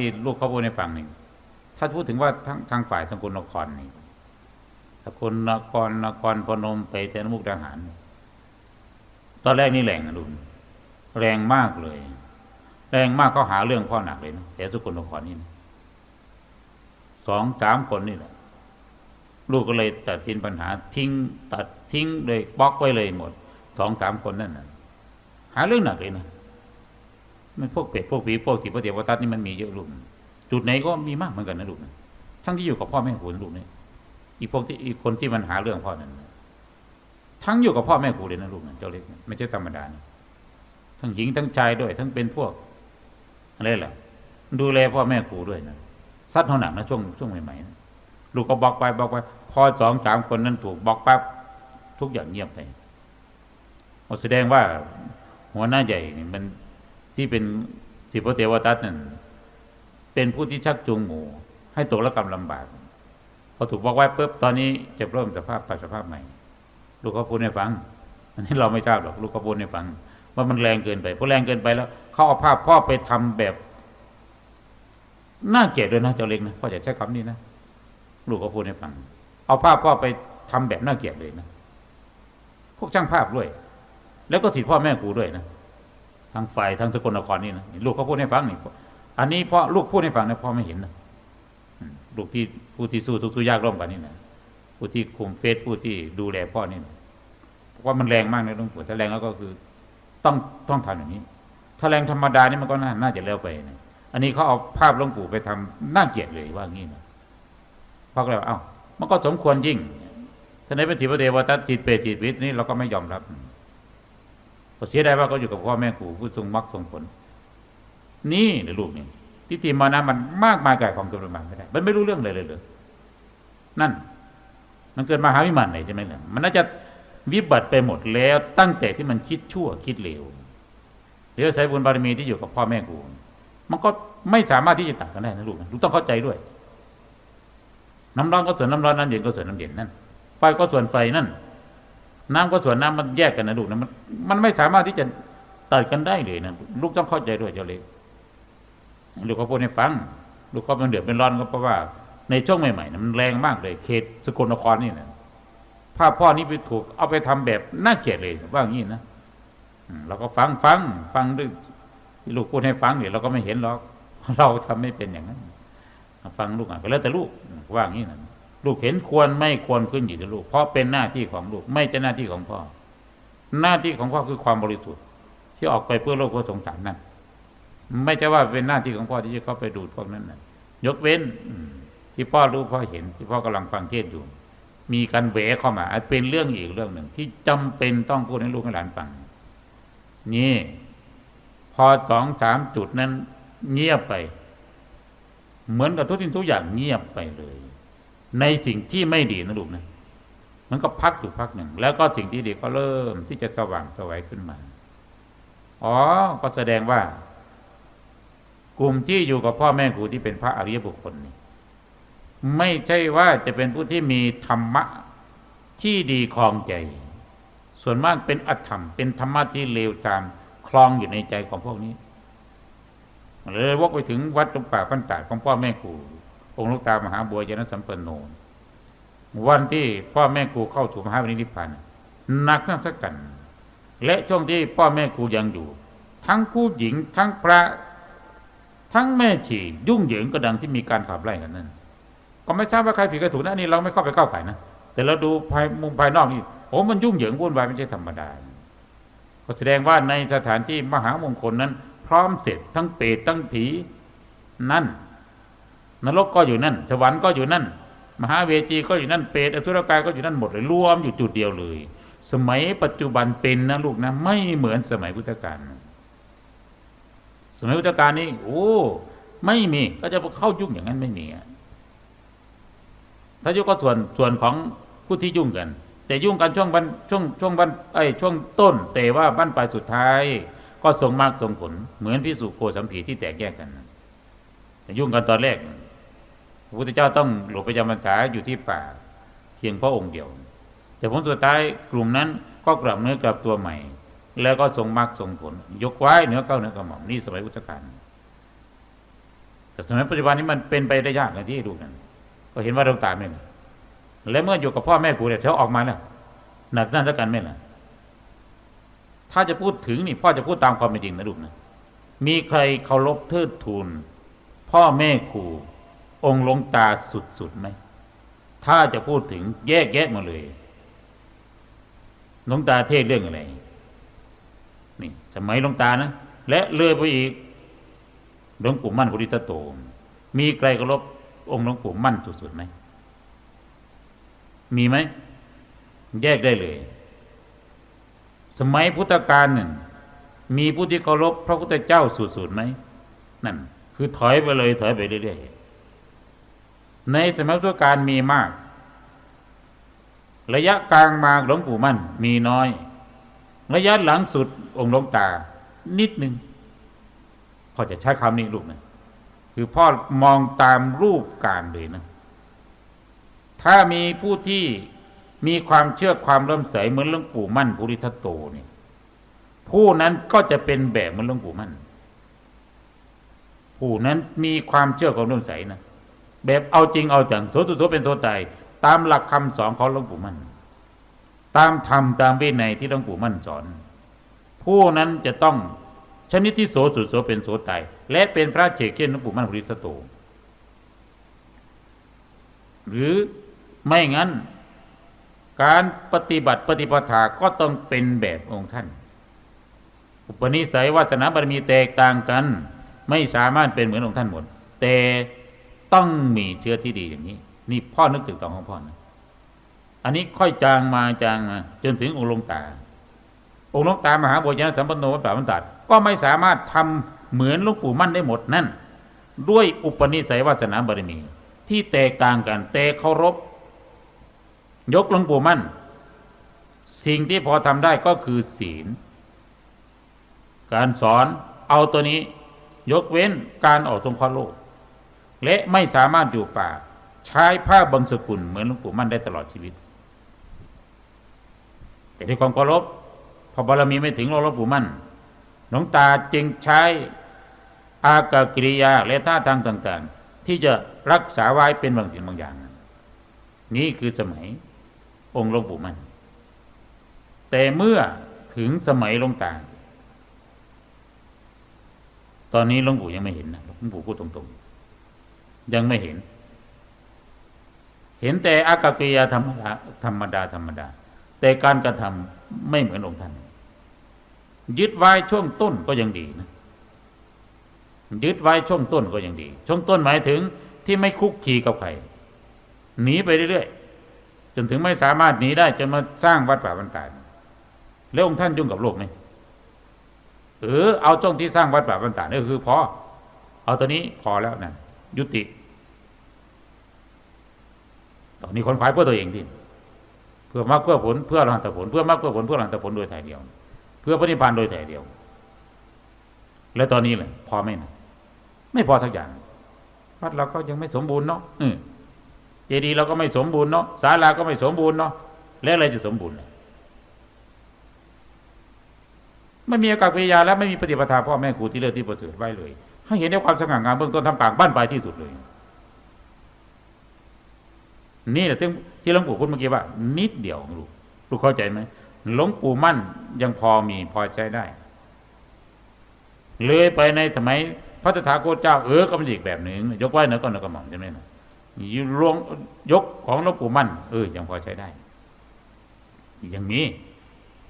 ที่ลูกเขาพูดให้ฟังนี่ถ้าพูดถึงว่าทั้งทางฝ่ายสกุลนครนี่สกุลนครนครพนมไปแต่นมุกดาหารนี่ตอนแรกนี่แรงนะลุงแรงมากเลย แรงมากเขาหาเรื่องพ่อหนักเลยนะแต่สกุลนครนี่นะสองสามคนนี่แหละลูกก็เลยตัดทิ้นปัญหาทิ้งตัดทิ้งเลยบล็อกไว้เลยหมดสองสามคนนั่นนะหาเรื่องหนักเลยนะ มันพวกเป็ดพวกผีพวกติพวกเตียวทัดนี่มันมีเยอะลูกจุดไหนก็มีมากเหมือนกันนะลูกทั้งที่อยู่กับพ่อแม่ครูนลูกนี่อีพวกที่อีกคนที่มันหาเรื่องพ่อนั่นทั้งอยู่กับพ่อแม่ครูเลยนะลูกนะเจ้าเล็กไม่ใช่ธรรมดานะทั้งหญิงทั้งชายด้วย ทั้งเป็นพวกอะไรล่ะ ดูแลพ่อแม่ครูด้วยนะซัดเท่าหนักนะช่วงช่วงใหม่ๆนะลูกก็บอกไปบอกไปพอสองสามคนนั้นถูกบอกปั๊บทุกอย่างเงียบไปแสดงว่า หัวหน้าใหญ่นี่มัน เป็นสิพระเทวทัตนั่นเป็นผู้ที่ชักจูงหมู่ ให้ตกระกรรมลำบากพอถูกบอกไว้ปุ๊บตอนนี้จะเริ่มสภาพไปสภาพใหม่ ลูกเขาพูดให้ฟัง อันนี้เราไม่ทราบหรอกลูกเขาพูดให้ฟัง ว่ามันแรงเกินไปพราะแรงเกินไปแล้วเขาเอาภาพพ่อไปทำแบบน่าเกลียดด้วยนะเจ้าเล็กนะพ่อจะใช้คำนี้นะลูกก็พูดให้ฟัง เอาภาพพ่อไปทำแบบน่าเกลียดเลยนะพวกช่างภาพด้วย แล้วก็สิทธิพ่อแม่ครูด้วยนะ ทางฝ่ายทางสกลนครนี่นะลูกเขาพูดให้ฟังนี่อันนี้พ่อลูกพูดให้ฟังนะพ่อไม่เห็นนะลูกที่ผู้ที่สู้ทุกข์สู้ยากร่วมกันนี่นะผู้ที่คุมเฟซผู้ที่ดูแลพ่อนี่นะเพราะว่ามันแรงมากนะลุงปู่ถ้าแรงแล้วก็คือ ต้องต้องทำอย่างนี้ ถ้าแรงธรรมดานี่มันก็น่าน่าจะเร็วไปนะอันนี้เขาเอาภาพลวงปู่ไปทำน่าเกลียดเลยว่างี้นะเพราะอะไรเอ้ามันก็สมควรยิ่งท่านในเป็นสิบเทวทัตจิตเปรตจิตวิทย์นี่เราก็ไม่ยอมรับ ก็เสียดายว่าเขาอยู่กับพ่อแม่ครูผู้ทรงมรรคทรงผล นี่หรือลูกนี่ทิฏฐิมานะมันมากมายกายของตัวมันไม่ได้ มันไม่รู้เรื่องเลยเลยเลยนั่น มันเกิดมาหาวิมานไหนใช่ไหมล่ะมันน่าจะวิบัติไปหมดแล้วตั้งแต่ที่มันคิดชั่วคิดเลวเดี๋ยวใช้บุญบารมีที่อยู่กับพ่อแม่ครูมันก็ไม่สามารถที่จะตัดกันได้นะลูกนะลูกต้องเข้าใจด้วย น้ำร้อนก็ส่วนน้ำร้อนน้ำเย็นก็ส่วนน้ำเย็นนั่นไฟก็ส่วนไฟนั่น น้ำก็ส่วนน้ำมันแยกกันนะลูกนะมันมันไม่สามารถที่จะตัดกันได้เลยนะลูกต้องเข้าใจด้วยเจ้าเล็กลูกก็พูดให้ฟัง ลูกก็มันเดือดเป็นร้อนก็เพราะว่า ในช่วงใหม่ๆนะมันแรงมากเลย เขตสกลนครนี่นะภาพพ่อนี้ไปถูกเอาไปทำแบบน่าเกลียดเลยว่างี้นะเราก็ฟังฟังฟังด้วยลูกพูดให้ฟังเนี่ยเราก็ไม่เห็นหรอกเราทำไม่เป็นอย่างนั้น ฟังลูกอะก็แล้วแต่ลูกว่างี้นะ ลูกเห็นควรไม่ควรขึ้นอยู่ที่ลูก เพราะเป็นหน้าที่ของลูก ไม่ใช่หน้าที่ของพ่อ หน้าที่ของพ่อคือความบริสุทธิ์ ที่ออกไปเพื่อโลกเพื่อสงสารนั่นไม่ใช่ว่าเป็นหน้าที่ของพ่อที่จะเข้าไปดูดพวกนั้นนะยกเว้นที่พ่อรู้พ่อเห็นที่พ่อกำลังฟังเทศอยู่ มีการแหวเข้ามาอาจเป็นเรื่องอีกเรื่องหนึ่ง ที่จำเป็นต้องพูดให้ลูกให้หลานฟัง นี่ พอสองสามจุดนั้น เงียบไป เหมือนกับทุกสิ่งทุกอย่างเงียบไปเลย ในสิ่งที่ไม่ดีนะลูกนะมันก็พักอยู่พักหนึ่ง แล้วก็สิ่งที่ดีก็เริ่มที่จะสว่างสวัยขึ้นมา อ๋อ ก็แสดงว่า กลุ่มที่อยู่กับพ่อแม่ครูที่เป็นพระอริยบุคคลนี่ไม่ใช่ว่าจะเป็นผู้ที่มีธรรมะที่ดีคลองใจ ส่วนมากเป็นอธรรม เป็นธรรมะที่เลวทรามคลองอยู่ในใจของพวกนี้เลยวกไปถึงวัดตรงป่าพันตาดของพ่อแม่ครู องค์ลูกตามหาบัวยานสัมปันโนวันที่พ่อแม่ครูเข้าสู่มหาวินิพพานหนักทั้งสักกัน และช่วงที่พ่อแม่ครูยังอยู่ ทั้งผู้หญิงทั้งพระ ทั้งแม่ชียุ่งเหยิงกระดังที่มีการขับไล่กันนั่นก็ไม่ทราบว่าใครผิดใครถูกนะนี่เราไม่เข้าไปก้าไก่นะแต่เราดูภายมุมภายนอกนี่โอ้มันยุ่งเหยิงวุ่นวายไม่ใช่ธรรมดาก็แสดงว่าในสถานที่มหามงคลนั้น พร้อมเสร็จทั้งเปรตทั้งผีนั่น นรกก็อยู่นั่น สวรรค์ก็อยู่นั่น มหาเวจีก็อยู่นั่นเปรตอสุรกายก็อยู่นั่นหมดเลยรวมอยู่จุดเดียวเลย สมัยปัจจุบันเป็นนะลูกนะ ไม่เหมือนสมัยพุทธกาลสมัยพุทธกาลนี้โอ้ไม่มีก็จะเข้ายุ่งอย่างนั้นไม่มีถ้ายุ่งก็ส่วนส่วนของผู้ที่ยุ่งกัน แต่ยุ่งกันช่วงวันช่วงช่วงวันไอช่วงต้น แต่ว่าบ้านปลายสุดท้าย ก็ส่งมากส่งผล เหมือนพิสุโคสัมผีที่แตกแยกกันแต่ยุ่งกันตอนแรก พระพุทธเจ้าต้องหลบไปจำพรรษาอยู่ที่ป่าเพียงพระองค์เดียว แต่ผลสุดท้ายกลุ่มนั้นก็กลับเนื้อกลับตัวใหม่ แล้วก็ทรงมรรคทรงผล ยกไว้เหนือเก้าเหนือกระหม่อมนี่สมัยพุทธกาลแต่สมัยปัจจุบันนี้มันเป็นไปได้ยากนะที่ดูกันก็เห็นว่าดวงตายไม่มีและเมื่ออยู่กับพ่อแม่ครูเนี่ยเขาออกมาแล้วหนักนั่นสักกันไหมล่ะถ้าจะพูดถึงนี่พ่อจะพูดตามความเป็นจริงนะลูกนะมีใครเคารพเทิดทูนพ่อแม่ครู องค์หลวงตาสุดๆไหม ถ้าจะพูดถึงแยกแยะมาเลยหลวงตาเทศเรื่องอะไร นี่สมัยหลวงตานะ และเลื่อยไปอีกหลวงปู่มั่นพุทธิตโตมีใครเคารพองค์หลวงปู่มั่นสุดๆไหม มีไหม แยกได้เลย สมัยพุทธกาลนึ่งมีผู้ที่เคารพพระพุทธเจ้าสุดๆไหมนั่น คือถอยไปเลย ถอยไปเรื่อยๆ ในสมัยพุทธกาลมีมาก ระยะกลางมาหลวงปู่มั่นมีน้อย ระยะหลังสุดองค์หลวงตา นิดหนึ่งพอจะใช้คำนี้ลูกนะคือพ่อมองตามรูปการเลยนะ ถ้ามีผู้ที่มีความเชื่อความเริ่มใสเหมือนหลวงปู่มั่นภูริทัตโตเนี่ยผู้นั้นก็จะเป็นแบบเหมือนหลวงปู่มั่น ผู้นั้นมีความเชื่อความเริ่มใสนะ แบบเอาจริงเอาจังโสตุโสเป็นโสตายตามหลักคำสอนของหลวงปู่มั่นตามธรรมตามวินัยที่หลวงปู่มั่นสอน ผู้นั้นจะต้องชนิดที่โสสุดโสเป็นโสตายและเป็นพระเจกเช่นหลวงปู่มั่นภูริทัตโต หรือไม่งั้น การปฏิบัติปฏิปทาก็ต้องเป็นแบบองค์ท่าน อุปนิสัยวาสนาบารมีแตกต่างกัน ไม่สามารถเป็นเหมือนองค์ท่านหมดแต่ ต้องมีเชื้อที่ดีอย่างนี้ นี่พ่อนึกถึงตอนของพ่อนะอันนี้ค่อยจางมาจางมาจนถึงองค์ลงตา องค์ลงตามหาบุญญาสัมปันโนวัดป่าบรรดาก็ไม่สามารถทำเหมือนหลวงปู่มั่นได้หมดนั่น ด้วยอุปนิสัยวาสนาบารมี ที่แตกต่างกัน แต่เคารพ ยกหลวงปู่มั่น สิ่งที่พอทำได้ก็คือศีล การสอนเอาตัวนี้ ยกเว้นการออกตรงข้อโลก และไม่สามารถอยู่ป่า ใช้ผ้าบางสกุลเหมือนหลวงปู่มั่นได้ตลอดชีวิต แต่ด้วยความเคารพพอบารมีไม่ถึงหลวงปู่มั่นหลวงตาจึงใช้อากากิริยาและท่าทางต่างๆ ที่จะรักษาไว้เป็นบางสิ่งบางอย่าง นี่คือสมัยองค์หลวงปู่มั่น แต่เมื่อถึงสมัยหลวงตา ตอนนี้หลวงปู่ยังไม่เห็นนะหลวงปู่พูดตรงๆ ยังไม่เห็น เห็นแต่อากากิริยาธรรมดาธรรมดาธรรมดา แต่การกระทำไม่เหมือนองค์ท่าน ยึดไว้ช่วงต้นก็ยังดีนะ ยึดไว้ช่วงต้นก็ยังดี ช่วงต้นหมายถึงที่ไม่คุกคีกับใครหนีไปเรื่อยๆจนถึงไม่สามารถหนีได้จนมาสร้างวัดป่าบรรดาแล้วองค์ท่านยุ่งกับโลกไหมเออเอาช่องที่สร้างวัดป่าบรรดาเนี่ยคือพอเอาตัวนี้พอแล้วนะ ยุติ ตอนนี้คนขายเพื่อตัวเองที่เพื่อมากเพื่อผลเพื่อรหันตผล เพื่อมากเพื่อผลเพื่อรหันตผลโดยถ่ายเดียว เพื่อพระนิพพานโดยถ่ายเดียว แล้วตอนนี้เลยพอไหมนะไม่พอสักอย่างวัดเราก็ยังไม่สมบูรณ์เนาะเออเจดีย์เราก็ไม่สมบูรณ์เนาะศาลาก็ไม่สมบูรณ์เนาะแล้วอะไรจะสมบูรณ์ล่ะไม่มีอากาศกิริยาและไม่มีปฏิปทาพ่อแม่ครูที่เลิศที่ประเสริฐไว้เลย ให้เห็นในความสง่างามเบื้องต้นทำกลางบ้านปลายที่สุดเลย นี่แหละที่ที่หลวงปู่พูดเมื่อกี้ว่า นิดเดียวลูกลูกเข้าใจไหมหลวงปู่มั่นยังพอมีพอใช้ได้ เลยไปในสมัยพระตถาคตเจ้าเออก็เป็นอีกแบบหนึ่งยกไว้เนื้อก้อนเนื้อกระหม่อมใช่ไหมนะรวงยกของหลวงปู่มั่น เออยังพอใช้ได้ย่างนี้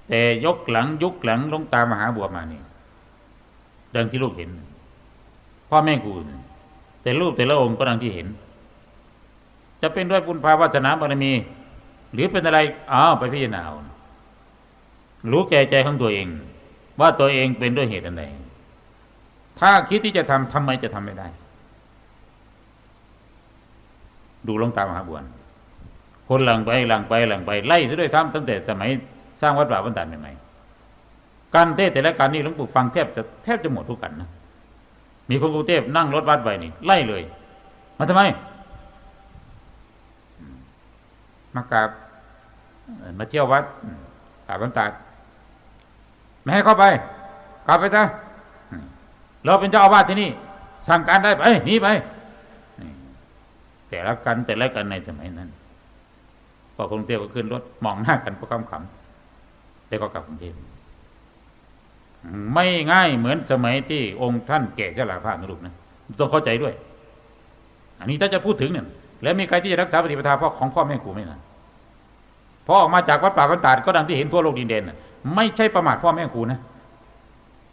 แต่ยกหลังยุคหลังลงตามหาบัวมานี่ดังที่ลูกเห็น พ่อแม่ครูแต่รูปแต่ละองค์ก็ดังที่เห็น จะเป็นด้วยบุญภาวาสนาบารมี หรือเป็นอะไรอ้าวไปพิจารณารู้แก่ใจของตัวเอง ว่าตัวเองเป็นด้วยเหตุอันใดถ้าคิดที่จะทำทำไมจะทำไม่ได้ ดูลงตามหาบัวคนหลังไปหลังไปหลังไปไล่ซะด้วยซ้ำตั้งแต่สมัยสร้างวัดป่าบรรดาใหม่ๆการเทศแต่ละการนี่หลวงปู่ฟังแทบจะแทบจะหมดทุกกันนะ มีคนกรุงเทพนั่งรถวัดไปนี่ไล่เลย มาทำไม มากราบมาเที่ยววัดป่าบรรดาไม่ให้เข้าไปกลับไปซะเราเป็นเจ้าอาวาสที่นี่ สั่งการได้ไปหนีไปแต่ละกันแต่ละกันในสมัยนั้นพอกรุงเทพก็ขึ้นรถมองหน้ากันก็ขำขำๆแล้วก็กลับกรุงเทพ ไม่ง่ายเหมือนสมัยที่องค์ท่านแก่ชราภาพนะลูกนะต้องเข้าใจด้วย อันนี้ถ้าจะพูดถึงเนี่ยแล้วมีใครที่จะรักษาปฏิปทาพ่อของพ่อแม่ครูไหมนะพอออกมาจากวัดป่าบ้านตาดก็ดังที่เห็นทั่วโลกดินแดนน่ะไม่ใช่ประมาทพ่อแม่ครูนะ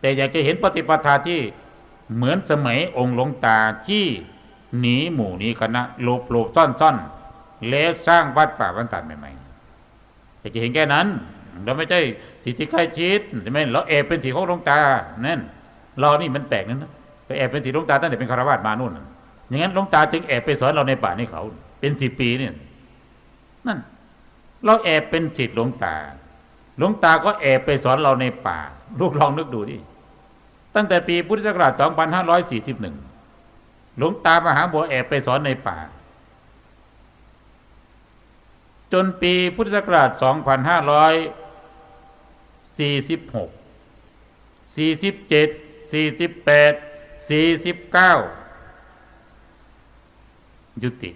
แต่อยากจะเห็นปฏิปทาที่เหมือนสมัยองค์หลวงตาที่หนีหมู่นี้คณะโลบโลบซ่อนซ่อนแล้วสร้างวัดป่าบ้านตาดใหม่ๆอยากจะเห็นแค่นั้นเราไม่ใช่ สิทธิใกล้ชิดใช่ไหมเราแอบเป็นสีของหลวงตานั่นเรานี่มันแปลกนั่นนะไปแอบเป็นสีหลวงตาตั้งแต่เป็นคารวาสมานู่นอย่างนั้นหลวงตาจึงแอบไปสอนเราในป่าในเขา เป็นสิบปีเนี่ยนั่น เราแอบเป็นสิทธิหลวงตาหลวงตาก็แอบไปสอนเราในป่า ลูกลองนึกดูดิตั้งแต่ปีพุทธศักราช 2541 หลวงตามหาบัวแอบไปสอนในป่า จนปีพุทธศักราช 2546 47 48 49ยุติ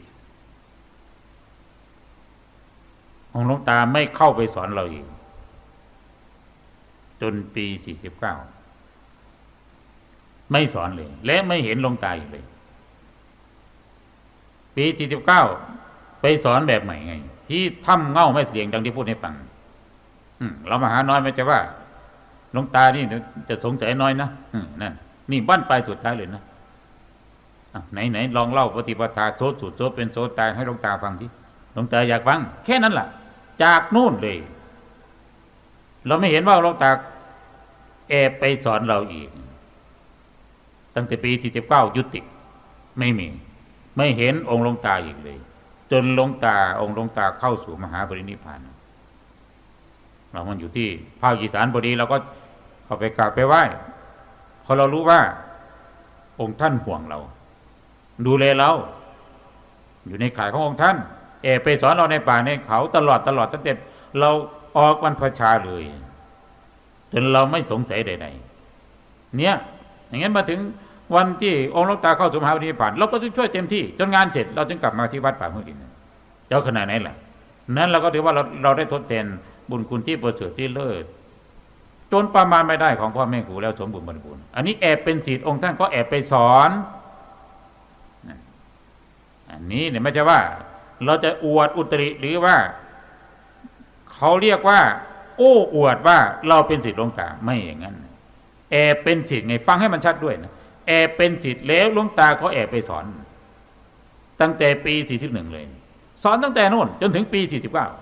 ของหลวงตาไม่เข้าไปสอนเราอีกจนปี49ไม่สอนเลย และไม่เห็นหลวงตาอีกเลย ปี49ไปสอนแบบใหม่ไง ที่ถ้ำเง่าไม่เสียงดังที่พูดให้ฟัง เรามาหาน้อยไม่ใช่ว่าหลวงตานี่จะสงสัยน้อยนะนั่นนี่บ้านปลายสุดท้ายเลยนะไหนไหนลองเล่าปฏิปทาโซสุดโซเป็นโซตายให้หลวงตาฟังที่หลวงตาอยากฟัง แค่นั้นแหละจากนู่นเลย เราไม่เห็นว่าหลวงตาแอบไปสอนเราอีก ตั้งแต่ปี49ยุติ ไม่มี ไม่เห็นองค์หลวงตาอีกเลย จนหลวงตาองค์หลวงตาเข้าสู่มหาปรินิพพาน เรามันอยู่ที่ภาคอีสานพอดีเราก็เข้าไปกราบไปไหว้พราะเรารู้ว่า องค์ท่านห่วงเรา ดูแลเรา อยู่ในข่ายขององค์ท่านแอไปสอนเราในป่าในเขาตลอดตลอดตั้งแต่เราออกวันพระชาเลยจนเราไม่สงสัยใดๆเนี่ย อย่างนั้นมาถึงวันที่องค์ลวงตาเข้าสมหาวิทยาลัยผ่านเราก็ต้องช่วยเต็มที่จนงานเสร็จเราจึงกลับมาที่วัดป่าเมื่อกี้เจ้าขนาดไหนล่ะนั้นเราก็ถือว่าเราเราได้ทดแทน บุญคุณที่ประเสริฐที่เลิศจนประมาณไม่ได้ของพ่อแม่ครูแล้วสมบูรณ์บริบูรณ์อันนี้แอบเป็นศิษย์องค์ท่านก็แอบไปสอนอันนี้เนี่ยไม่ใช่ว่า เราจะอวดอุตริหรือว่า เขาเรียกว่า โอ้อวดว่าเราเป็นศิษย์หลวงตาไม่อย่างนั้นแอบเป็นศิษย์ไงฟังให้มันชัดด้วยนะแอบเป็นศิษย์แล้วหลวงตาเขาแอบไปสอน ตั้งแต่ปี 41 เลย สอนตั้งแต่โน่นจนถึงปี 49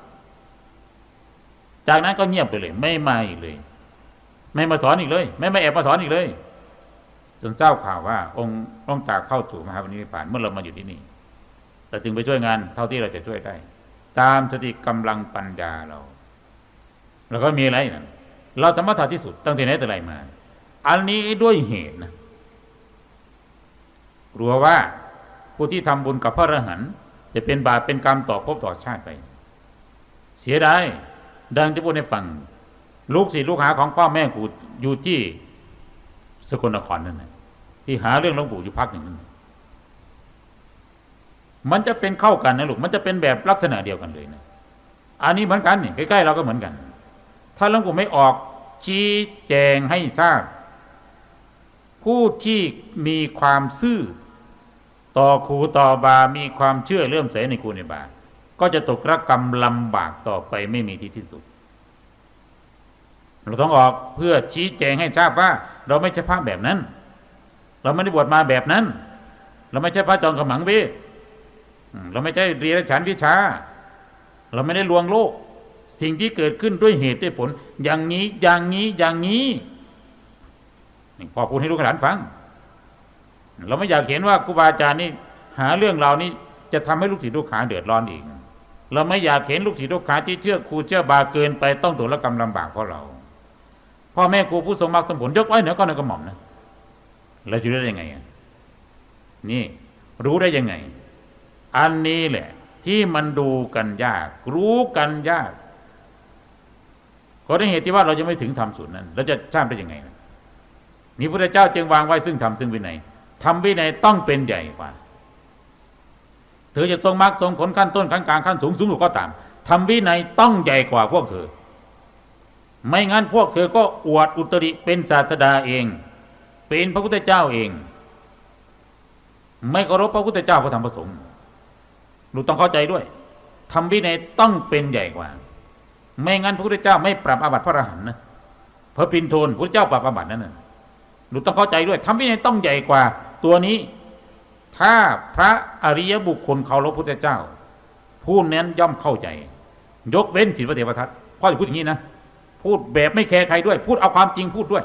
จากนั้นก็เงียบไปเลย ไม่มาอีกเลย ไม่มาสอนอีกเลย ไม่มาแอบมาสอนอีกเลย จนทราบข่าวว่า องค์หลวงตาเข้าสู่มหาวิทยาลัยผ่านเมื่อเรามาอยู่ที่นี่เราจึงไปช่วยงานเท่าที่เราจะช่วยได้ ตามสติกำลังปัญญาเราแล้วก็มีอะไรนะเราสมารถทำที่สุดตั้งแต่ไหนแต่ไรมา อันนี้ด้วยเหตุนะกลัวว่าผู้ที่ทำบุญกับพระอรหันต์จะเป็นบาปเป็นกรรมต่อภพต่อชาติไป เสียดาย ดังที่พูดให้ฟัง ลูกศิษย์ลูกหาของพ่อแม่กูอยู่ที่สกลนครนั่นนะที่หาเรื่องหลวงปู่อยู่พักหนึ่งนั่นมันจะเป็นเข้ากันนะลูก มันจะเป็นแบบลักษณะเดียวกันเลยนะ อันนี้เหมือนกันนี่ใกล้ๆเราก็เหมือนกัน ถ้าหลวงปู่ไม่ออกชี้แจงให้ทราบ ผู้ที่มีความซื่อ ต่อครูต่อบา มีความเชื่อเลื่อมใสในครูในบา ก็จะตกรกรรมลำบากต่อไปไม่มีที่ที่สุด เราต้องออกเพื่อชี้แจงให้ทราบว่า เราไม่ใช่พระแบบนั้น เราไม่ได้บวชมาแบบนั้น เราไม่ใช่พระจอมขมังเวทเราไม่ใช่เรียนฉันวิชา เราไม่ได้ลวงโลก สิ่งที่เกิดขึ้นด้วยเหตุด้วยผล อย่างนี้อย่างนี้อย่างนี้พอพูดให้ลูกหลานฟัง เราไม่อยากเห็นว่าครูบาอาจารย์นี่หาเรื่องเรานี่จะทำให้ลูกศิษย์ลูกหาเดือดร้อนอีก เราไม่อยากเห็นลูกศิษย์ลูกหาที่เชื่อครูเชื่อบาเกินไปต้องถูกละกรรมลำบากเพราะเราพ่อแม่ครูผู้ทรงมรรคสมผลยกไว้เหนือก้อนในกระหม่อมนะเราจะรู้ได้ยังไงอะนี่รู้ได้ยังไง อันนี้แหละ ที่มันดูกันยาก รู้กันยากก็ได้เหตุที่ว่าเราจะไม่ถึงธรรมสูตรนั้นเราจะทราบได้ยังไงนะนี่พระเจ้าจึงวางไว้ซึ่งธรรมซึ่งวินัยทำวินัยต้องเป็นใหญ่กว่า อจะทรงมรรคทรงผลขั้นต้นขั้นกลางขั้นสูงสูงสุดก็ตามทำวินัยต้องใหญ่กว่าพวกเธอ ไม่งั้นพวกเธอก็อวดอุตริเป็นศาสดาเอง เป็นพระพุทธเจ้าเอง ไม่เคารพพระพุทธเจ้าพระธรรมพระสงฆ์ลูต้องเข้าใจด้วยทำวินัยต้องเป็นใหญ่กว่า ไม่งั้นพระพุทธเจ้าไม่ปรับอาบัติพระอรหันต์นะพระปินโทนพระเจ้าปรับอาบัตินั่นน่ะลูต้องเข้าใจด้วยทำวินัยต้องใหญ่กว่าตัวนี้ ถ้าพระอริยบุคคลเคารพพุทธเจ้า ผู้นั้นย่อมเข้าใจ ยกเว้นจิตพระเทวทัตพ่อจะพูดอย่างนี้นะ พูดแบบไม่แคร์ใครด้วย พูดเอาความจริงพูดด้วย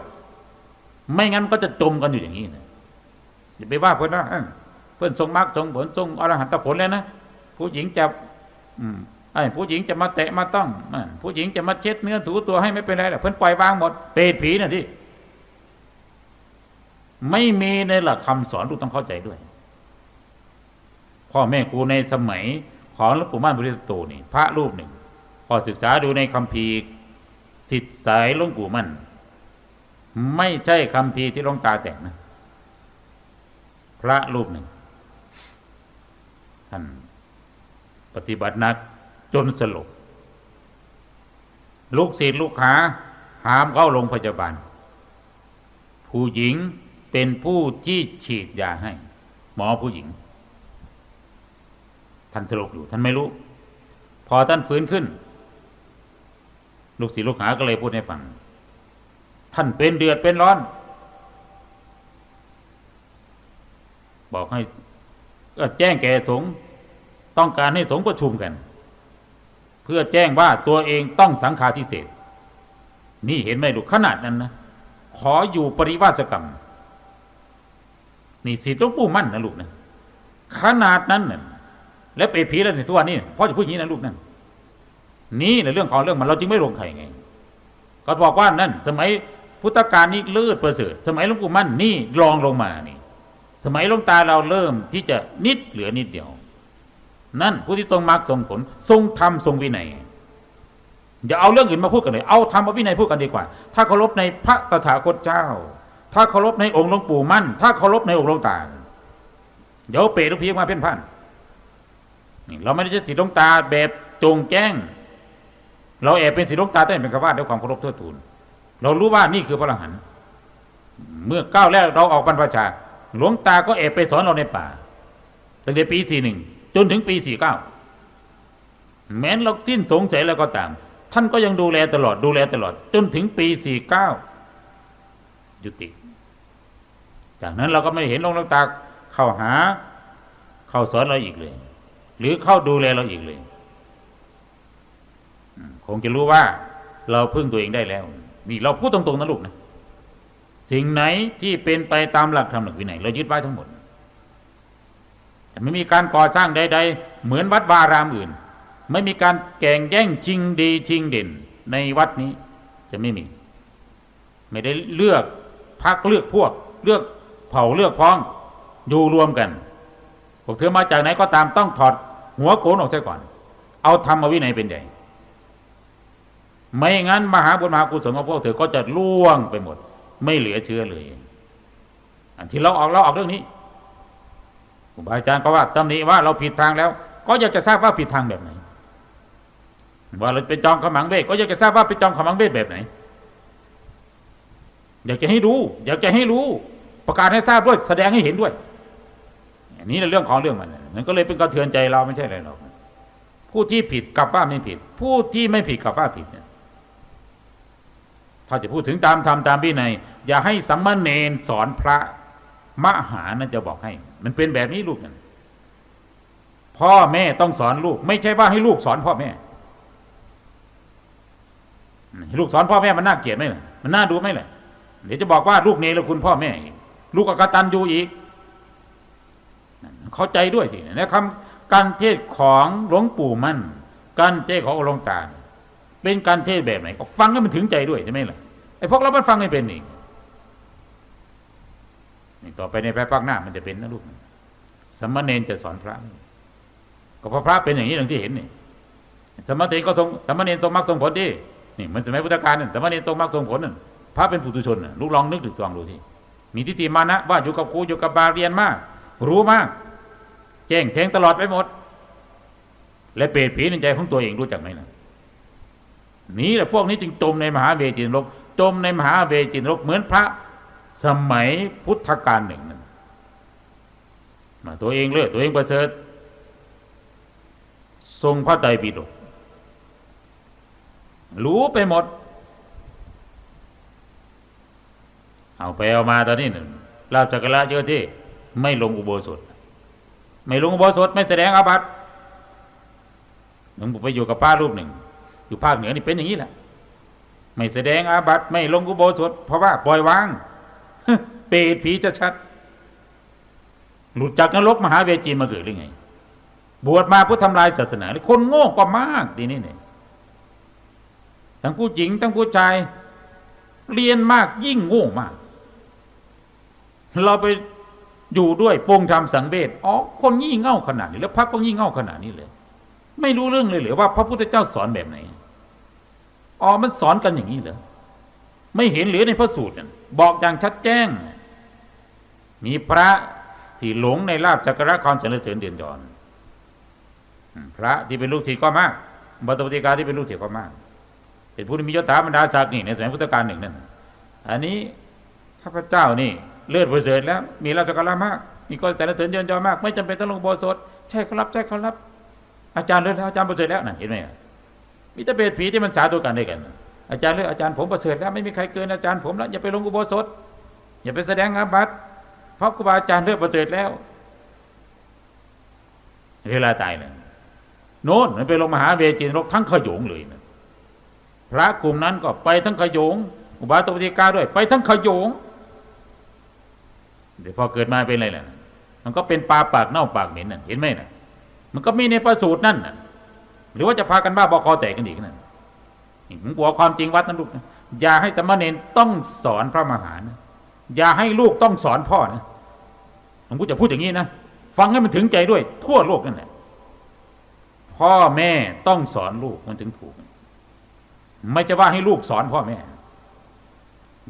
ไม่งั้นก็จะจมกันอยู่อย่างนี้นะอย่าไปว่าเพื่อนนะเพื่อนทรงมรรคทรงผลทรงอรหันตผลแล้วนะผู้หญิงจะอืมไอ้ผู้หญิงจะมาแตะมาต้องผู้หญิงจะมาเช็ดเนื้อถูตัวให้ไม่เป็นไรหรอกเพื่อนปล่อยวางหมดเปรตผีน่ะที่ไม่มีในหลักคำสอนลูกต้องเข้าใจด้วย พ่อแม่ครูในสมัย ของหลวงปู่ม่านบริสุทธิ์โตนี่พระรูปหนึ่งพอศึกษาดูในคัมภีร์สิทธิสายหลวงปู่มั่นไม่ใช่คัมภีร์ที่หลวงตาแต่งนะพระรูปหนึ่งท่านปฏิบัตินักจนสลบลูกศิษย์ลูกหาหามเข้าโรงพยาบาล ผู้หญิงเป็นผู้ที่ฉีดยาให้ หมอผู้หญิง ท่านสลบอยู่ท่านไม่รู้ พอท่านฟื้นขึ้น ลูกศิษย์ลูกหาก็เลยพูดให้ฟัง ท่านเป็นเดือดเป็นร้อน บอกให้ก็แจ้งแก่สงต้องการให้สงประชุมกัน เพื่อแจ้งว่าตัวเองต้องสังฆาทิเศษนี่เห็นไหมลูกขนาดนั้นนะขออยู่ปริวาสกรรม นี่สิทธิ์หลวงปู่มั่นนะลูกนะขนาดนั้นน่ะ แล้วไปผีแล้วในทุกวันนี้พ่อจะพูดอย่างนี้นะลูกนั่นนี่ในเรื่องของเรื่องมันเราจึงไม่ลงใครไง ก็บอกว่านั่น สมัยพุทธกาลนี้เลือดประเสริฐ สมัยหลวงปู่มั่นนี่รองลงมานี่ สมัยหลวงตาเราเริ่มที่จะนิดเหลือนิดเดียว นั่นผู้ที่ทรงมรรคทรงผล ทรงธรรมทรงวินัยอย่าเอาเรื่องอื่นมาพูดกันเลย เอาธรรมวินัยพูดกันดีกว่า ถ้าเคารพในพระตถาคตเจ้า ถ้าเคารพในองค์หลวงปู่มั่น ถ้าเคารพในองค์หลวงตาเดี๋ยวเปรตลูกพีมาเพ่นพ่าน เราไม่ได้จะสีดวงตาแบบจงแจ้ง เราแอบเป็นสีดวงตาแต่เป็นกระว่าด้วยความเคารพเทิดทูนเรารู้ว่านี่คือพระอรหันต์เมื่อก้าวแรกเราออกบรรพชา หลวงตาก็แอบไปสอนเราในป่าตั้งแต่ปีสี่หนึ่งจนถึงปีสี่เก้าแม้นเราสิ้นสงสัยแล้วก็ตาม ท่านก็ยังดูแลตลอดดูแลตลอด จนถึงปีสี่เก้ายุติ จากนั้นเราก็ไม่เห็นหลวงตาเข้าหา เข้าสอนเราอีกเลย หรือเข้าดูแลเราอีกเลยคงจะรู้ว่า เราพึ่งตัวเองได้แล้ว นี่เราพูดตรงๆนะลูกนะสิ่งไหนที่เป็นไปตามหลักธรรมหลักวินัยเรายึดไว้ทั้งหมดแต่ไม่มีการก่อสร้างใดๆเหมือนวัดวาอารามอื่น ไม่มีการแก่งแย่งชิงดีชิงเด่น ในวัดนี้จะไม่มี ไม่ได้เลือกพักเลือกพวก เลือกเผ่าเลือกพ้องอยู่รวมกัน พวกเธอมาจากไหนก็ตามต้องถอดหัวโกนออกเสียก่อน เอาธรรมวินัยเป็นใหญ่ ไม่งั้นมหาบุญมหากุศลของพวกเธอก็จะล่วงไปหมด ไม่เหลือเชื้อเลย อันที่เราออกเราออกเรื่องนี้ครูบาอาจารย์ก็ว่าตำหนิว่าเราผิดทางแล้ว ก็อยากจะทราบว่าผิดทางแบบไหน ว่าเราเป็นจอมขมังเวทก็อยากจะทราบว่าเป็นจอมขมังเวทแบบไหน อยากจะให้รู้ อยากจะให้รู้ ประกาศให้ทราบด้วยแสดงให้เห็นด้วย นนี้ในเรื่องของเรื่องมันมันก็เลยเป็นกระเทือนใจเราไม่ใช่อะไรหรอกผู้ที่ผิดกลับว่าไม่ผิด ผู้ที่ไม่ผิดกลับว่าผิดเนี่ยถ้าจะพูดถึงตามธรรมตามวินัยอย่าให้สัมมาเนนสอนพระมหานั่นจะบอกให้ มันเป็นแบบนี้ลูกนั่นพ่อแม่ต้องสอนลูก ไม่ใช่ว่าให้ลูกสอนพ่อแม่ให้ลูกสอนพ่อแม่มันน่าเกลียดไหมล่ะมันน่าดูไหมล่ะเดี๋ยวจะบอกว่าลูกเนรคุณพ่อแม่ลูกอกตันอยู่อีก เข้าใจด้วยสินะคำการเทศของหลวงปู่มั่น การเทศของหลวงตาเป็นการเทศแบบไหนก็ฟังให้มันถึงใจด้วยใช่ไหมล่ะไอ้พวกเรามันฟังไม่เป็นนี่นี่ต่อไปในภายภาคหน้ามันจะเป็นนะลูกสมณเณรจะสอนพระ ก็เพราะพระเป็นอย่างนี้อย่างที่เห็นนี่สมณเณรก็ทรงสมณเณรทรงมรรคทรงผลดินี่มันสมัยพุทธกาลนั่นสมณเณรทรงมรรคทรงผลนั่นพระเป็นปุถุชนน่ะลูกลองนึกถึงลองดูที่มีทิฏฐิมานะว่าอยู่กับครูอยู่กับบาเรียนมาก รู้มาก แจ้งแทงตลอดไปหมด และเปรตผีในใจของตัวเองรู้จักไหมนะนี่แหละพวกนี้จึงจมในมหาเวจีนรกจมในมหาเวจีนรกเหมือนพระสมัยพุทธกาลหนึ่งนั้นมาตัวเองเลือตัวเองประเสริฐทรงพระไตรปิฎกรู้ไปหมด เอาไปเอามาตอนนี้หนึ่งลาบจักรละเยอะที่ไม่ลงอุโบสถ ไม่ลงอุโบสถไม่แสดงอาบัติหลวงปู่ไปอยู่กับป้ารูปหนึ่ง อยู่ภาคเหนือนี่เป็นอย่างนี้แหละไม่แสดงอาบัติไม่ลงอุโบสถ เพราะว่าปล่อยวางเปรตผีจะชัดหลุดจากนรกมหาเวจีมาเกิดหรือไง บวชมาเพื่อทำลายศาสนาคนโง่ก็มากดีนี่เนี่ยทั้งผู้หญิงทั้งผู้ชาย เรียนมากยิ่งโง่มาก เราไป อยู่ด้วยโปรงธรรมสังเวชอ๋อคนงี่เง่าขนาดนี้แล้วพระก็งี่เง่าขนาดนี้เลย ไม่รู้เรื่องเลยหรือว่าพระพุทธเจ้าสอนแบบไหนอ๋อมันสอนกันอย่างนี้เหรอไม่เห็นหรือในพระสูตรบอกอย่างชัดแจ้ง มีพระที่หลงในลาบจักรความเจริญเสริญเดือนยอนอืมพระที่เป็นลูกศิษย์ก็มากบัตรปฏิกาที่เป็นลูกศิษย์ก็มากเป็นผู้ที่มียศถาบรรดาศักดิ์นี่ในสมัยพุทธกาลหนึ่งนั่นอันนี้ข้าพเจ้านี่ เลือดประเสริฐแล้ว มีราชการมาก มีก็สรรเสริญเยินยอมาก ไม่จำเป็นต้องลงโบสถใช่ครับใช่ครับ อาจารย์เลือดอาจารย์ประเสริฐแล้วนั่นเห็นไหมมีแต่เปรตผีที่มันสาตัวกันด้วยกัน อาจารย์เลือดอาจารย์ผมประเสริฐแล้วไม่มีใครเกินอาจารย์ผมแล้วอย่าไปลงอุโบสถ อย่าไปแสดงอาบัติเพราะครูบาอาจารย์เลือดประเสริฐแล้วเวลาตายเนี่ยโน่นมันไปลงมหาเวจีนรกทั้งขยงเลยนะพระกลุ่มนั้นก็ไปทั้งขยงอุบาสกปฏิกาด้วย ไปทั้งขยง เดี๋ยวพอเกิดมาเป็นอะไรล่ะ มันก็เป็นปลาปากเน่าปากเหม็นน่ะเห็นไหมน่ะ มันก็มีในประสูตรนั่นน่ะ หรือว่าจะพากันบ้าบอคอแตกกันอีกนั่นนี่ผมบอกความจริงวัดนั้นลูกนะอย่าให้สามเณรต้องสอนพระมหานะอย่าให้ลูกต้องสอนพ่อนะผมก็จะพูดอย่างนี้นะฟังให้มันถึงใจด้วย ทั่วโลกนั่นแหละพ่อแม่ต้องสอนลูกมันถึงถูก ไม่จะว่าให้ลูกสอนพ่อแม่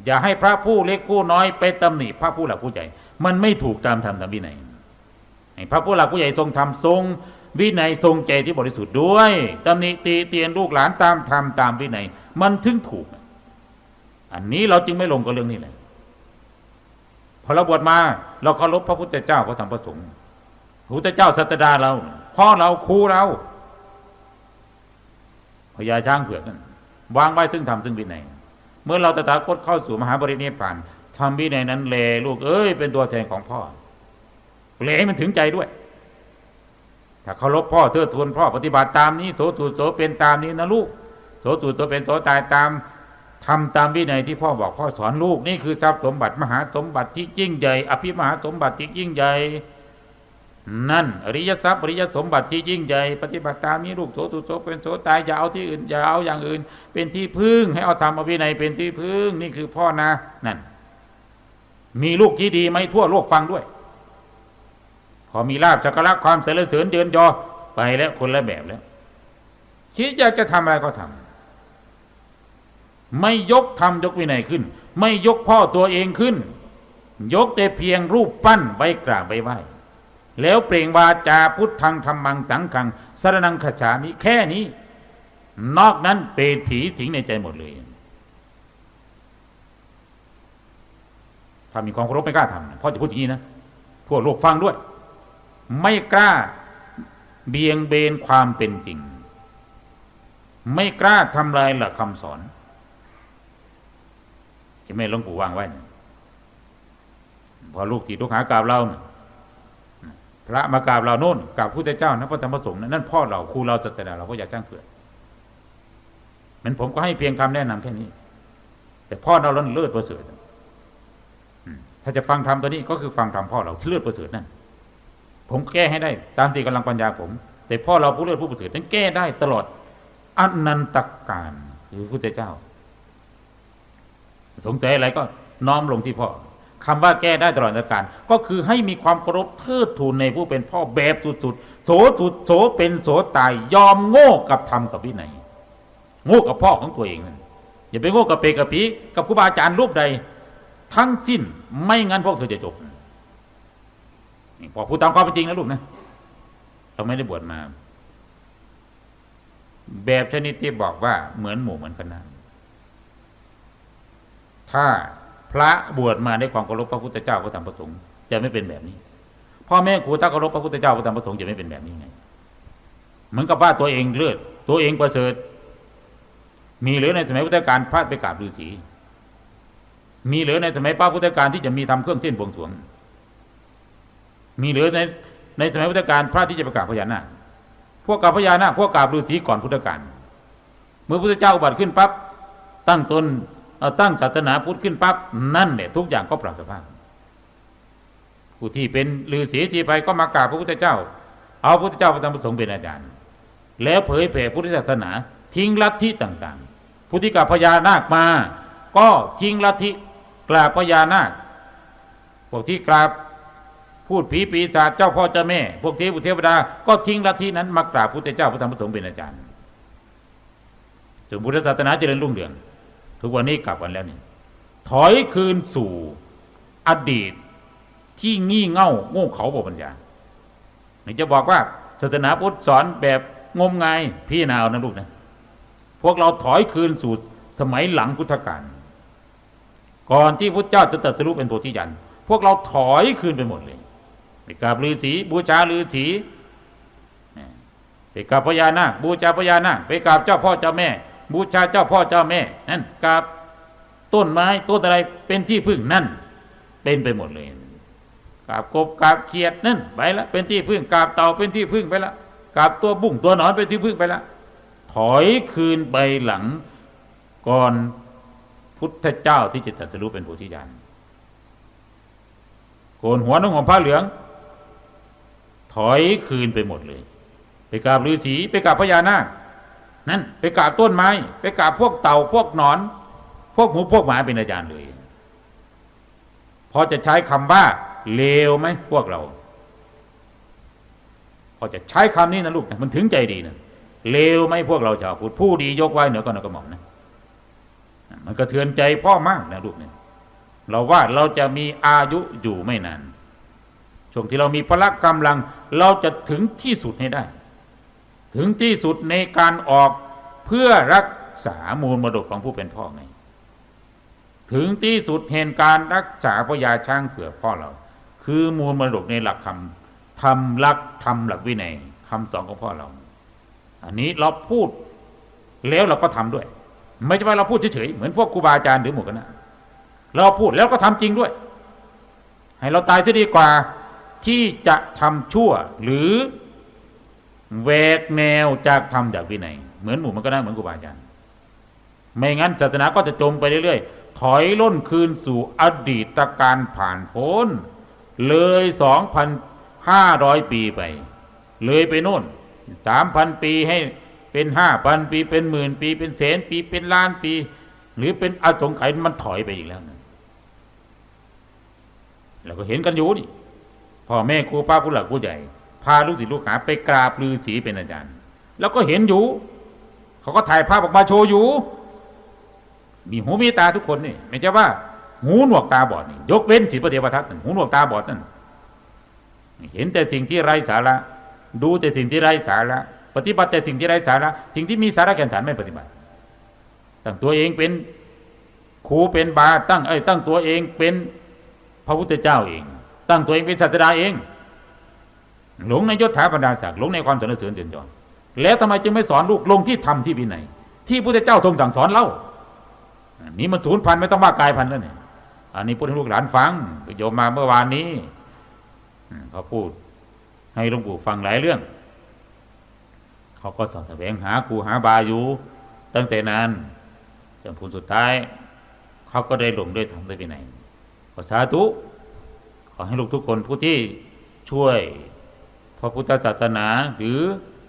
อย่าให้พระผู้เล็กผู้น้อยไปตำหนิพระผู้หลักผู้ใหญ่ มันไม่ถูกตามธรรมตามวินัยพระผู้หลักผู้ใหญ่ทรงธรรมทรงวินัยทรงใจที่บริสุทธิ์ด้วยตำหนิตีเตียนลูกหลานตามธรรมตามวินัย มันถึงถูก อันนี้เราจึงไม่ลงกับเรื่องนี้เลยพอเราบวชมาเราเคารพพระพุทธเจ้าพระธรรมพระสงฆ์พระพุทธเจ้าศาสดาเราพ่อเราครูเราพญาช้างเผือกนั่นวางไว้ซึ่งธรรมซึ่งวินัย เมื่อเราตถาคตเข้าสู่มหาบริเนพานทำวินัยนั้นเลลูกเอ้ยเป็นตัวแทนของพ่อเลมันถึงใจด้วย ถ้าเคารพพ่อเทิดทูนพ่อปฏิบัติตามนี้โสตุโสเป็นตามนี้นะลูกโสตุโสเป็นโสตายตามทำตามวินัยที่พ่อบอกพ่อสอนลูกนี่คือทรัพย์สมบัติมหาสมบัติที่ยิ่งใหญ่อภิมหาสมบัติที่ยิ่งใหญ่ นั่นอริยทรัพย์อริยสมบัติที่ยิ่งใหญ่ปฏิบัติตามนี้ลูกโสตุโสเป็นโสตายอย่าเอาที่อื่นอย่าเอาอย่างอื่น เป็นที่พึ่งให้เอาธรรมวินัยเป็นที่พึ่งนี่คือพ่อนะนั่น มีลูกที่ดีไหมทั่วโลกฟังด้วย พอมีลาบจักรลักความเสริญเสริญเดือนยอไปแล้วคนละแบบแล้วคิดอยากจะทำอะไรก็ทำไม่ยกธรรมยกวินัยขึ้น ไม่ยกพ่อตัวเองขึ้น ยกแต่เพียงรูปปั้นไว้กราบไว้ไหว้ แล้วเปล่งวาจาพุทธังธรรมังสังขังสรนังขจามิแค่นี้ นอกนั้นเปรตผีสิงในใจหมดเลย ถ้ามีความเคารพไม่กล้าทำพ่อจะพูดอย่างนี้นะทั่วโลกฟังด้วย ไม่กล้าเบี่ยงเบนความเป็นจริง ไม่กล้าทำลายหลักคำสอนที่แม่หลวงปู่วางไว้พอลูกที่ทุกหากราบเรานะ พระมากราบเราโน่นกราบพุทธเจ้านะพระธรรมพระสงฆ์นั่นพ่อเราครูเราศาสดาเราก็อยากจ้างเกิดเหมันผมก็ให้เพียงคำแนะนำแค่นี้ แต่พ่อเราเลิศประเสริฐถ้าจะฟังธรรมตัวนี้ก็คือฟังธรรมพ่อเราเลิศประเสริฐนั่นผมแก้ให้ได้ ตามที่กำลังปัญญาผม แต่พ่อเราผู้เลิศผู้ประเสริฐนั้นแก้ได้ตลอดอนันตการคือพระพุทธเจ้า สงสัยอะไรก็น้อมลงที่พ่อ คำว่าแก้ได้ตลอดนันตการก็คือให้มีความเคารพเทิดทูนในผู้เป็นพ่อแบบสุดๆโสสุดโสเป็นโสตายยอมโง่กับธรรมกับวินัยโง่กับพ่อของตัวเองนั่นอย่าไปโง่กับเปกับผีกับครูบาอาจารย์รูปใด ทั้งสิ้นไม่งั้นพวกเธอจะจบนี่พอพูดตามความเป็นจริงนะลูกนะเราไม่ได้บวชมา แบบชนิดที่บอกว่าเหมือนหมู่เหมือนคณะถ้า พระบวชมาได้ความเคารพพระพุทธเจ้าพระธรรมพระสงฆ์จะไม่เป็นแบบนี้พ่อแม่ครูถ้าเคารพพระพุทธเจ้าพระธรรมพระสงฆ์จะไม่เป็นแบบนี้ไงเหมือนกับว่าตัวเองเลือดตัวเองประเสริฐ มีหรือในสมัยพุทธกาลพระไปกราบฤาษีมีหรือในสมัยพระพุทธกาลที่จะมีทำเครื่องเส้นบวงสรวง มีหรือในในสมัยพุทธกาลพระที่จะประกาศพญานาคพวกกราบพญานาคพวกกราบฤาษีก่อนพุทธกาลเมื่อพุทธเจ้าอุบัติขึ้นปั๊บตั้งตน ตั้งศาสนาพุทธขึ้นปั๊บนั่นเนี่ยทุกอย่างก็ปรับสภาพผู้ที่เป็นฤาษีที่ไปก็มากราบพระพุทธเจ้า เอาพระพุทธเจ้าพระธรรมพระสงฆ์เป็นอาจารย์ แล้วเผยแผ่พุทธศาสนาทิ้งลัทธิต่างๆ ผู้ที่กราบพญานาคมา ก็ทิ้งลัทธิกราบพญานาคพวกที่กราบพูดผีปีศาจเจ้าพ่อเจ้าแม่ พวกเทพเทวดา ก็ทิ้งลัทธินั้นมากราบพุทธเจ้าพระธรรมพระสงฆ์เป็นอาจารย์จนพุทธศาสนาเจริญรุ่งเรือง ทุกวันนี้กลับกันแล้วนี่ถอยคืนสู่อดีตที่งี่เง่าโง่เขาบปัญญานี่จะบอกว่าศาสนาพุทธสอนแบบงมงายพี่นาวนะลูกนะพวกเราถอยคืนสู่สมัยหลังพุทธกาลก่อนที่พระเจ้าจะตรัสรู้เป็นโพธิยันพวกเราถอยคืนไปหมดเลยไปกราบฤาษีบูชาฤาษีไปกราบพญานาคบูชาพญานาคไปกราบเจ้าพ่อเจ้าแม่ บูชาเจ้าพ่อเจ้าแม่นั่นกาบต้นไม้ต้นอะไรเป็นที่พึ่งนั่น เป็นไปหมดเลยกาบกบกาบเขียดนั่นไปละเป็นที่พึ่งกาบเต่าเป็นที่พึ่งไปละกาบตัวบุ้งตัวหนอนเป็นที่พึ่งไปละถอยคืนไปหลังก่อนพุทธเจ้าที่จะตรัสรู้เป็นโพธิญาณโกนหัวนุ่งห่มผ้าเหลือง ถอยคืนไปหมดเลย ไปกราบฤาษีไปกราบพญานาค นั่นไปกราบต้นไม้ ไปกราบพวกเต่าพวกหนอน พวกหมูพวกหมาเป็นอาจารย์เลย พอจะใช้คำว่าเลวไหมพวกเรา พอจะใช้คำนี้นะลูกนะมันถึงใจดีนะเลวไหมพวกเราชาวพุทธผู้ดียกไว้เหนือก็นกระหม่อมนะมันกระเทือนใจพ่อมากนะลูกเนี่ยเราว่าเราจะมีอายุอยู่ไม่นานช่วงที่เรามีพละกำลัง เราจะถึงที่สุดให้ได้ ถึงที่สุดในการออกเพื่อรักษามูลมรดกของผู้เป็นพ่อไง ถึงที่สุดแห่งการรักษาพญาช้างเผือกพ่อเรา คือมูลมรดกในหลักคำทำหลักทำหลักวินัยคำสอนของพ่อเรา อันนี้เราพูดแล้วเราก็ทำด้วย ไม่ใช่ว่าเราพูดเฉยๆเหมือนพวกครูบาอาจารย์หรือหมู่คณะเราพูดแล้วก็ทำจริงด้วย ให้เราตายซะดีกว่าที่จะทำชั่วหรือ แวกแนวจากทำจากวินัยเหมือนหมู่มันก็ได้เหมือนครูบาอาจารย์ไม่งั้นศาสนาก็จะจมไปเรื่อยๆ ถอยล่นคืนสู่อดีตการผ่านพ้น เลยสองพันห้าร้อยปีไป เลยไปโน่นสามพันปีให้เป็นห้าพันปีเป็นหมื่นปี เป็นแสนปีเป็นล้านปี หรือเป็นอสงไขยมันถอยไปอีกแล้วนะเราก็เห็นกันอยู่นี่พ่อแม่ครูป้าผู้หลักผู้ใหญ่ พาลูกศิษย์ลูกหาไปกราบลือศีเป็นอาจารย์ แล้วก็เห็นอยู่ เขาก็ถ่ายภาพออกมาโชว์อยู่ มีหูมีตาทุกคนนี่ไม่ใช่ว่า หูหนวกตาบอดนี่ยกเว้นศีลปฏิบัติทัศน์นั่นหูหนวกตาบอดนั่นเห็นแต่สิ่งที่ไร้สาระ ดูแต่สิ่งที่ไร้สาระปฏิบัติแต่สิ่งที่ไร้สาระสิ่งที่มีสาระแก่นฐานไม่ปฏิบัติตั้งตัวเองเป็นครูเป็นบาตั้งเอ้ตั้งตัวเองเป็นพระพุทธเจ้าเอง ตั้งตัวเองเป็นศาสดาเอง หลงในยศถาบรรดาศักดิ์หลงในความสนเสริญเดือนจอนแล้วทำไมจึงไม่สอนลูกลงที่ทำที่วินัยที่พุทธเจ้าทรงสั่งสอนเล่านี่มันศูนย์พันไม่ต้องว่ากายพันแล้วเนี่ยอันนี้พูดให้ลูกหลานฟังโยมมาเมื่อวานนี้เขาพูดให้หลวงปู่ฟังหลายเรื่อง เขาก็สอนแสวงหาครูหาบาอยู่ตั้งแต่นานจนผลสุดท้าย เขาก็ได้หลงด้วยธรรมด้วยวินัยขอสาธุขอให้ลูกทุกคนผู้ที่ช่วย พระพุทธศาสนาหรือ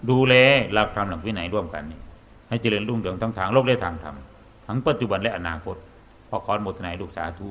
ดูแลหลักธรรมหลักวินัยร่วมกันนี่ให้เจริญรุ่งเรืองทั้งทางโลกและทางธรรมทั้งปัจจุบันและอนาคตขอคอหมดในลูกสาธุ